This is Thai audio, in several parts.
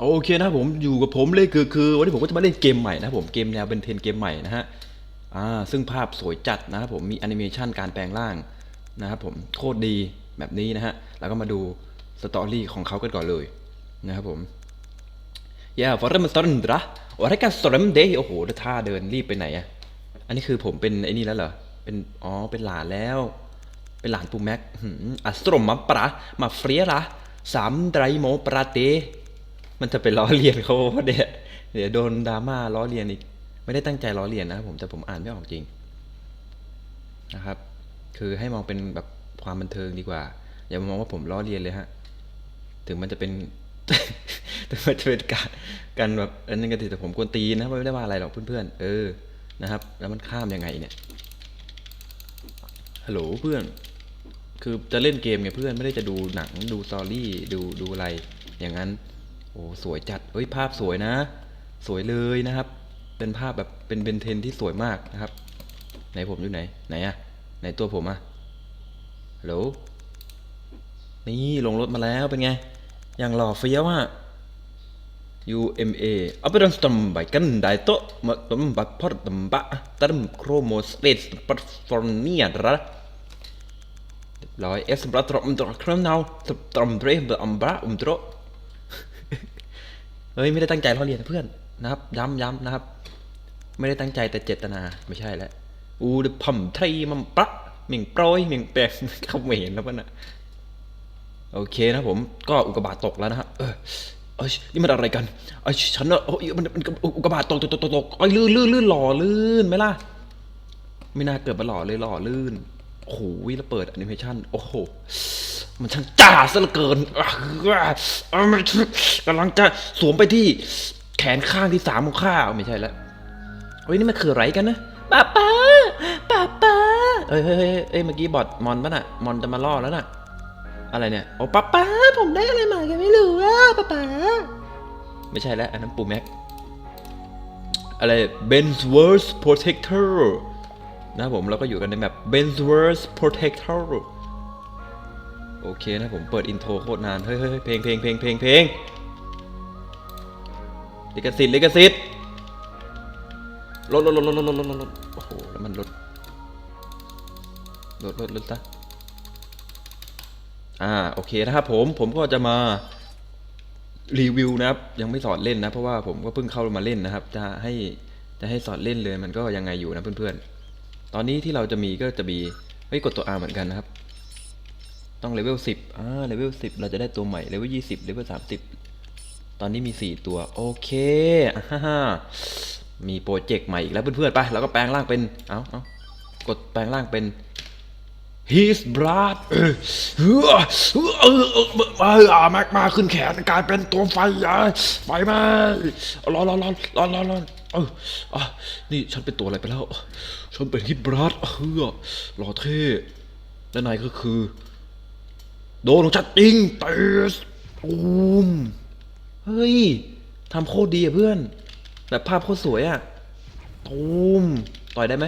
โอเคนะผมอยู่กับผมเลยคือคือวันนี้ผมก็จะมาเล่นเกมใหม่นะผมเกมแนวเป็นเทนเกมใหม่นะฮะอ่าซึ่งภาพสวยจัดนะครับผมมีแอนิเมชันการแปลงร่างนะครับผมโคตรดีแบบนี้นะฮะแล้วก็มาดูสตอรี่ของเขากันก่อนเลยนะครับผมอย่าฟอร์เรมสตอร์นดระโอ้รายการสตอร์มเดย์โอ้โห้ท่าเดินรีบไปไหนอะอันนี้คือผมเป็นไอ้นี่แล้วเหรอเป็นอ๋อเป็นหลานแล้ว เป็นหลานปูแม็กหืมอัสตรมมาปรามาเฟรียระสามไดรโมปราเต มันจะเป็นล้อเลียนเขาเดี๋ยวเดี๋ยวโดนดราม่าล้อเลียนอีก ไม่ได้ตั้งใจล้อเลียนนะครับผมแต่ผมอ่านไม่ออกจริงนะครับ คือให้มองเป็นแบบความบันเทิงดีกว่า อย่ามองว่าผมล้อเลียนเลยฮะ ถึงมันจะเป็นถึงมันจะเป็นการการแบบอันนั้นกันแต่ผมกวนตีนะไม่ได้ว่าอะไรหรอกเพื่อนๆเออนะครับ แล้วมันข้ามยังไงเนี่ยฮัลโหลเพื่อน คือจะเล่นเกมไงเพื่อนไม่ได้จะดูหนังดูสตอรี่ดูดูอะไรอย่างนั้น อ้สวยจัดเฮ้ยภาพสวยนะ สวยเลยนะครับ เป็นภาพแบบเป็นเบนเทนที่สวยมากนะครับ ไหนผมอยู่ไหนไหนอะไหนตัวผมอะฮัลโหลนี่ลงรถมาแล้วเป็นไง อย่างหล่อเฟี้ยวอะ UMA อาไปดันสตัมไปกันได้โตะมาตัมบัดพอดตัมบะตัมโครโมสเตสปัตฟอร์เนียระร้อยเอสบัตรอมตรอครัมนาวสตอมเดรมอัมบะอุมตร เฮ้ยไม่ได้ตั้งใจล้อเลียนเพื่อนนะครับ ย้ำย้ำนะครับ ไม่ได้ตั้งใจแต่เจตนาไม่ใช่แล้วอูดพมไทยมันปะเหม่งโปรยเหม่งแปลงเขาไม่เห็นแล้วป่ะน่ะโอเคนะผมก็อุกกาบาตตกแล้วนะฮะเออเอ้ยนี่มันอะไรกันไอ้ยฉันอะโอ้ยมันมันอุกกาบาตตกตกตกตกไอ้ยลื่นลื่นลื่นหล่อลื่นไหมล่ะไม่น่าเกิดมาหล่อเลยหล่อลื่นโอ้โหแล้วเปิดแอนิเมชันโอ้โห มันช่างจ้าซะเหลือเกินอมกำลังจะสวมไปที่แขนข้างที่สามของข้าไม่ใช่แล้วเฮ้ยนี่มันคืออะไรกันนะป้าป้าป้าป้าเอ้ยเฮ้ยเฮ้ยเมื่อกี้บอดมอนป่ะน่ะมอนจะมาล่อแล้วน่ะ อะไรเนี่ยโอ้ป้าป้าผมได้อะไรมากันไม่รู้อะป้าป้าไม่ใช่แล้วอันนั้นปูแม็กอะไร Ben's Worst Protector นะผมเราก็อยู่กันในแบบ Ben's Worst Protector โอเคนะผมเปิดอินโทรโคตรนาน เฮ้ยเพลงเพลงเพลงเพลงเพลงลิขสิทธิ์ลิขสิทธิ์ลดลดลดลดลดลดลดโอ้โหแล้วมันลดลดลดลดซะอ่าโอเคนะครับผมผมก็จะมารีวิวนะครับ ยังไม่สอนเล่นนะ เพราะว่าผมก็เพิ่งเข้ามาเล่นนะครับ จะให้จะให้สอนเล่นเลยมันก็ยังไงอยู่นะเพื่อนๆ ตอนนี้ที่เราจะมีก็จะมีเฮ้ยกดตัว R เหมือนกันนะครับ ต้องเลเวล10อ่าเลเวล10เราจะได้ตัวใหม่เลเวล20เลเวล30ตอนนี้มี4ตัว โอเคอ่าฮ่าฮมีโปรเจกต์ใหม่อีกแล้วเพื่อนๆไปเราก็แปลงร่างเป็น เอาเอากดแปลงร่างเป็น his blood เออเออเออแมกมาขึ้นแขนกลายเป็นตัวไฟอะไฟไหมาร้อนร้อนร้อนร้อนร้อนร้อนเอออะนี่ฉันเป็นตัวอะไรไปแล้ว ฉันเป็น his blood เออหล่อเท่และนายก็คือ โดนของชัดจริงเตสตูมเฮ้ยทำโคตรดีอะเพื่อน แบบภาพโคตรสวยอะตูมต่อยได้ไหม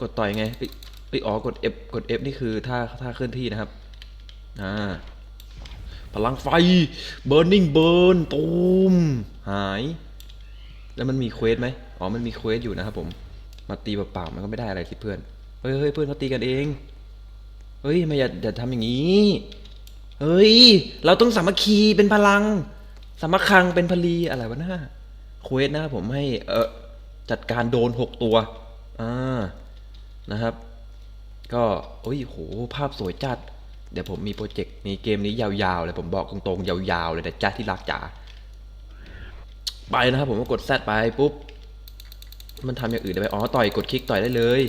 กดต่อยไงเอ้ยเอ้ยอ๋อกด F กด F นี่คือท่าท่าเคลื่อนที่นะครับ อ่า พลังไฟ burning burn ตูมหาย แล้วมันมีเควสไหมอ๋อ มันมีเควสอยู่นะครับผม มาตีเปล่าๆมันก็ไม่ได้อะไรสิเพื่อน เฮ้ยเฮ้ยเพื่อนเขาตีกันเอง เฮ้ยทำไมอย่าอย่าทำอย่างนี้ เฮ้ย เราต้องสามัคคีเป็นพลัง สามัคคังเป็นพลีอะไรวะหน้าเควสนะครับผมให้เออจัดการโดนหกตัว อ่า นะครับ ก็โอ้ยโห ภาพสวยจัด เดี๋ยวผมมีโปรเจกต์มีเกมนี้ยาวๆเลยผมบอกตรงๆ ยาวๆ เลยแต่จ้าที่รักจ๋า ไปนะครับผมก็กดแซดไปปุ๊บ มันทำอย่างอื่นได้ไหมอ๋อ ต่อยกดคลิกต่อยได้เลย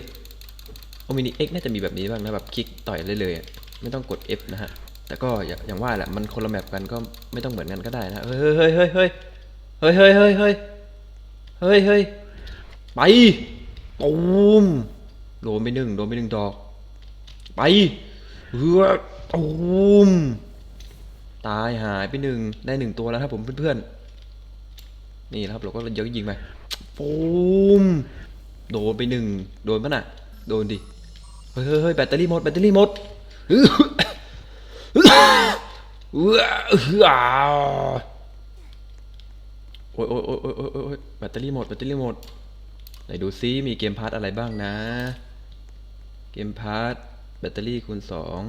โอมินิเอ็กน่าจะมีแบบนี้บ้างนะแบบคลิกต่อยได้เลยไม่ต้องกด F นะฮะ แต่ก็อย่างว่าแหละมันคนละแมปกันก็ไม่ต้องเหมือนกันก็ได้นะ เฮ้ยเฮ้ยเฮ้ยเฮ้ยเฮ้ยเฮ้ยเฮ้ยเฮ้ยเฮ้ยเฮ้ยไปตูมโดนไปหนึ่งโดนไปหนึ่งดอก ไปเฮือตูมตายหายไปหนึ่งได้หนึ่งตัวแล้วครับผมเพื่อนๆ นี่นะครับเราก็เยอะยิงไปปูมโดนไปหนึ่งโดนปะน่ะ โดนดิ เฮ้ยเฮ้ยแบตเตอรี่หมดแบตเตอรี่หมดเฮ้ยเฮ้ยเฮ้ยอ้ยโอ้ยโอ้ยโอ้ยโอ้ยโอ้ยแบตเตอรี่หมดแบตเตอรี่หมดไหนดูซิมีเกมพาร์ทอะไรบ้างนะ เกมพาร์ทแบตเตอรี่คูณสอง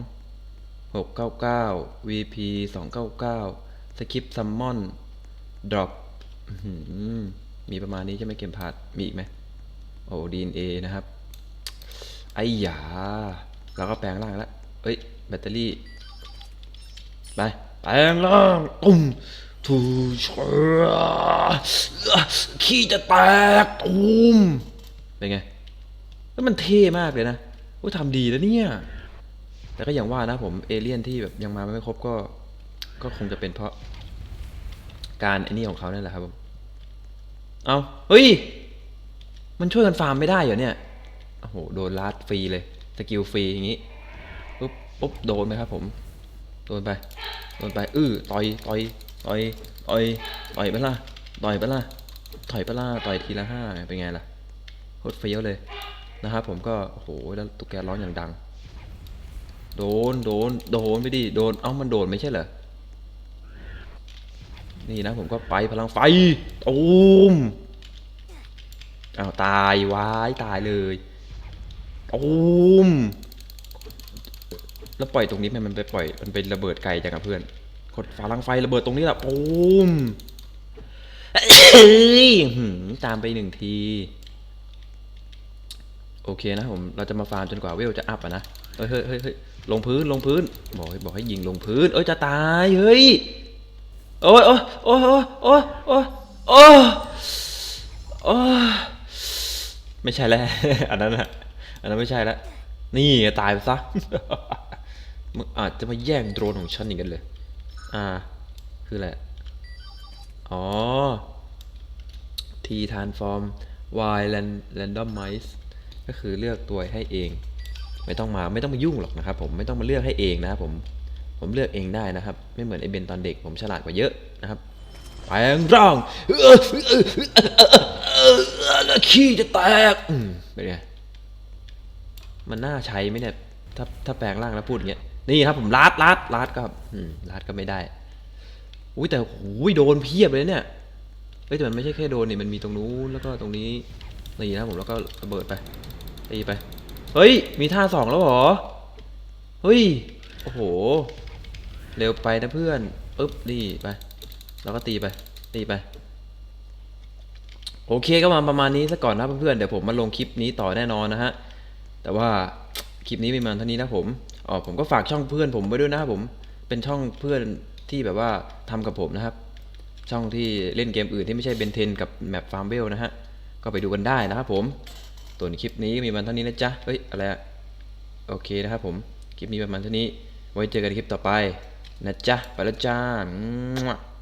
หกเก้าเก้า VP สองเก้าเก้าสคริปซัมมอนดรอปมีประมาณนี้ใช่ไหมเกมพาร์ทมีอีกไหมโอ้ DNA นะครับ อ้ยาเราก็แปลงร่างแล้วเอ้ย แบตเตอรี่ ไป แปลงร่าง ตุ้มทูชขี้จะแตกตุ้มเป็นไง แล้วมันเท่มากเลยนะโอ้ยทำดีแล้วเนี่ย แต่ก็อย่างว่านะผมเอเลี่ยนที่แบบยังมาไม่ครบก็ ก็คงจะเป็นเพราะ การไอ้นี่ของเขาเนั่นแหละครับผม เอาเฮ้ย มันช่วยกันฟาร์มไม่ได้เหรอเนี่ย โอ้โหโดนลัดฟรีเลยสกิลฟรีอย่างงี้ปุ๊บปุ๊บโดนไหมครับผมโดนไปโดนไปอื้อต่อยต่อยต่อยต่อยต่อยไปล่ะต่อยไปล่ะต่อยไปล่ะต่อยทีละห้าเป็นไงล่ะโคตรเฟี้ยวเลยนะครับผมก็โอ้โหแล้วตุ๊กแกร้องอย่างดัง โดนโดนโดนไปดิโดนเอ้ามันโดนไม่ใช่เหรอนี่นะผมก็ไปพลังไฟตูมอ้าวตายวายตายเลย ตูมแล้วปล่อยตรงนี้มันมันไปปล่อยมันเป็นระเบิดไกลจังกับเพื่อนกดพลังไฟระเบิดตรงนี้แหละตูมเอ้มตามไปหนึ่งที โอเคนะผม เราจะมาฟาร์มจนกว่าเวลจะอัพอะนะเฮ้ยเฮ้ยเฮ้ยเฮ้ยลงพื้นลงพื้น บอกให้บอกให้ยิงลงพื้น เอ้ยจะตายเฮ้ย โอ้ยโอ้ยโอ้ยโอ้ยโอ้ยโอ้ยโอ้ยไม่ใช่แล้วอันนั้นอะ อันนั้นไม่ใช่แล้วนี่ตายไปซะ มึงอาจจะมาแย่งโดรนของฉันอย่างกันเลย อ่า คืออะไร อ๋อ T transform Y ran- randomize ก็คือเลือกตัวให้เอง ไม่ต้องมาไม่ต้องมายุ่งหรอกนะครับผม ไม่ต้องมาเลือกให้เองนะครับผม ผมเลือกเองได้นะครับ ไม่เหมือนไอเบนตอนเด็ก ผมฉลาดกว่าเยอะนะครับแปลงร่างขี้จะแตกอืมเป็นไง มันน่าใช้ไหมเนี่ย ถ้าถ้าแปลงร่างแล้วพูดอย่างเงี้ย นี่ครับผมลาดลาดลาดก็อืมลาดก็ไม่ได้ อุ้ยแต่หูยโดนเพียบเลยเนี่ย เฮ้ยแต่มันไม่ใช่แค่โดนนี่มันมีตรงนู้นแล้วก็ตรงนี้นี่นะผมแล้วก็ระเบิดไปตีไป เฮ้ย มีท่าสองแล้วหรอ เฮ้ย โอ้โห เร็วไปนะเพื่อนปึ๊บนี่ไป แล้วก็ตีไป ตีไปโอเคก็มาประมาณนี้ซะก่อนนะเพื่อนๆเดี๋ยวผมมาลงคลิปนี้ต่อแน่นอนนะฮะ แต่ว่าคลิปนี้มีมาเท่านี้นะผมอ๋อผมก็ฝากช่องเพื่อนผมไว้ด้วยนะครับผม เป็นช่องเพื่อนที่แบบว่าทำกับผมนะครับ ช่องที่เล่นเกมอื่นที่ไม่ใช่เบนเทนกับแมปฟาร์มเวลนะฮะ ก็ไปดูกันได้นะครับผมตัวนคลิปนี้มีมาเท่านี้นะจ๊ะ เฮ้ยอะไรอะโอเคนะครับผม คลิปนี้ประมาณเท่านี้ ไว้เจอกันในคลิปต่อไปนะจ๊ะ ไปแล้วจ้า